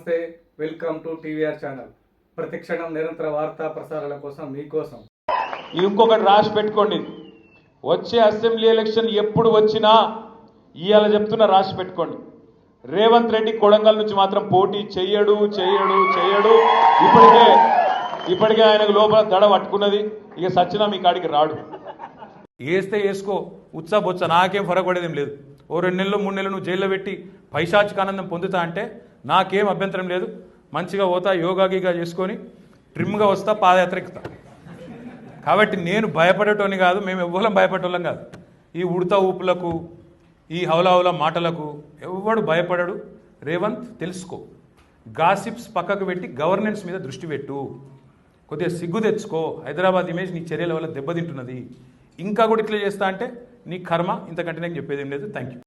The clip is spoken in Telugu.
నమస్తే వెల్కమ్ టు టీవీఆర్ ఛానల్. ప్రతిక్షణం నిరంతర వార్తా ప్రసారాల కోసం మీకోసం. ఇంకొకటి రాసి పెట్టుకోండి. వచ్చే అసెంబ్లీ ఎలక్షన్ ఎప్పుడు వచ్చినా ఇవాళ చెప్తున్నా రాసి పెట్టుకోండి. రేవంత్ రెడ్డి కొడంగల్ నుంచి మాత్రం పోటీ చెయ్యడు చెయ్యడు చెయ్యడు. ఇప్పటికే ఇప్పటికే ఆయనకు లోపల దడ పట్టుకున్నది. ఇక సచ్చినా మీ కాడికి రాడు. వేస్తే వేసుకో ఉత్సా బొత్స నాకేం ఫరపడేదేం లేదు. ఓ రెండు నెలలు మూడు నెలలు నువ్వు జైల్లో పెట్టి పైశాచిక ఆనందం పొందుతా అంటే నాకేం అభ్యంతరం లేదు. మంచిగా పోతా యోగాగీగా చేసుకొని ట్రిమ్గా వస్తా పాదయాత్ర ఎక్కుతా కాబట్టి నేను భయపడేటోని కాదు మేము ఎవ్వరం భయపడేటోళ్ళం కాదు. ఈ ఉడత ఊపులకు ఈ హౌలా మాటలకు ఎవ్వడు భయపడడు? రేవంత్ తెలుసుకో. గాసిప్స్ పక్కకు పెట్టి గవర్నెన్స్ మీద దృష్టి పెట్టు. కొద్దిగా సిగ్గు తెచ్చుకో. హైదరాబాద్ ఇమేజ్ నీ చర్యల వల్ల దెబ్బతింటున్నది. ఇంకా కూడా ఇట్లా చేస్తా అంటే నీ కర్మ ఇంతకంటే నేను చెప్పేది ఏం లేదు. Thank you